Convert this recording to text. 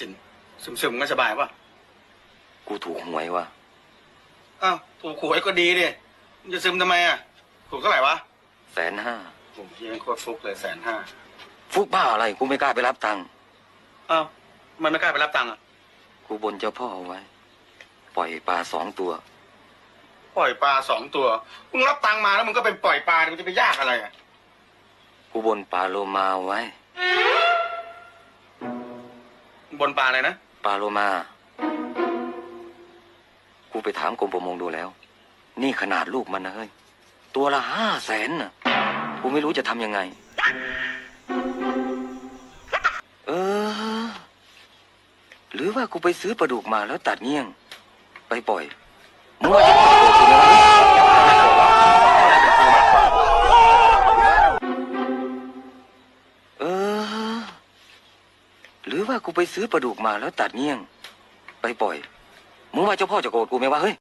ซึมๆก็สบายป่ะกูถูกหวยวะอ้าวถูกหวยก็ดีดิมึงจะซึมทำไมอะถูกเท่าไหร่วะแสนห้าผมยังโคตรฟุกเลยแสนห้าฟุกบ้าอะไรกูไม่กล้าไปรับตังค์อ้าวมันไม่กล้าไปรับตังค์อะกูบนเจ้าพ่อเอาไว้ ปล่อยปลาสองตัว ปล่อยปลาสองตัวมึงรับตังค์มาแล้วมึงก็ไปปล่อยปลามันจะไปยากอะไรอะกูบนปลาโลมาเอาไว้ บนปลาอะไรนะ ปลาโลมา กูไปถามกรมประมงดูแล้ว นี่ขนาดลูกมันนะเฮ้ย ตัวละห้าแสนน่ะ กูไม่รู้จะทำยังไง เออ หรือว่ากูไปซื้อปลาดุกมาแล้วตัดเงี้ยง ไปปล่อยมึงว่าจะ หรือว่ากูไปซื้อปลาดุกมาแล้วตัดเงี้ยง ไปปล่อย มึงว่าเจ้าพ่อจะโกรธกูไหมวะเฮ้ย